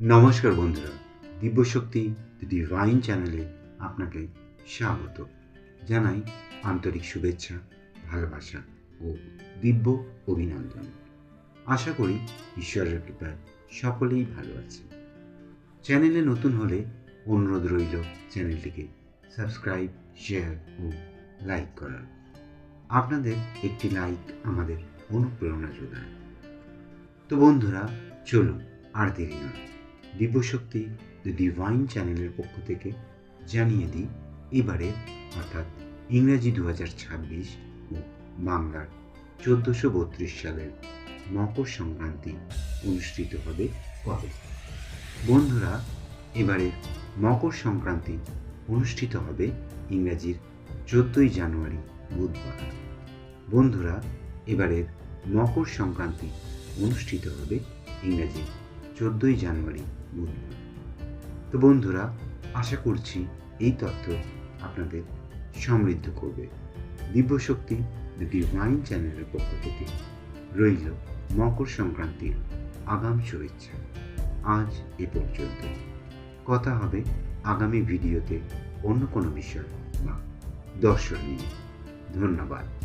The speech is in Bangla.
নমস্কার বন্ধুরা, দিব্যশক্তি দ্য ডিভাইন চ্যানেলে আপনাকে স্বাগত। জানাই আন্তরিক শুভেচ্ছা, ভালোবাসা ও দিব্য অভিনন্দন। আশা করি ঈশ্বরের কৃপায় সকলেই ভালো আছে। চ্যানেলে নতুন হলে অনুরোধ রইল চ্যানেলটিকে সাবস্ক্রাইব, শেয়ার ও লাইক করার আপনাদের একটি লাইক আমাদের অনুপ্রেরণা যোগায়। তো বন্ধুরা, চলুন আর দেরি নয়। দিব্যশক্তি দ্য ডিভাইন চ্যানেলের পক্ষ থেকে জানিয়ে দিই, এবারে অর্থাৎ ইংরেজি দু ছাব্বিশ ও বাংলার চোদ্দোশো বত্রিশ সালের মকর সংক্রান্তি অনুষ্ঠিত হবে কবে? বন্ধুরা, এবারে মকর সংক্রান্তি অনুষ্ঠিত হবে ইংরাজির চোদ্দোই জানুয়ারি বুধবার। বন্ধুরা, এবারের মকর সংক্রান্তি অনুষ্ঠিত হবে ইংরেজি চোদ্দোই জানুয়ারি, বুধবার। তো বন্ধুরা, আশা করছি এই তথ্য আপনাদের সমৃদ্ধ করবে। দিব্যশক্তি দ্য ডিভাইন চ্যানেলের পক্ষ থেকে রইল মকর সংক্রান্তির আগাম শুভেচ্ছা। আজ এ পর্যন্ত। কথা হবে আগামী ভিডিওতে অন্য কোনো বিষয় বা দর্শন নিয়ে। ধন্যবাদ।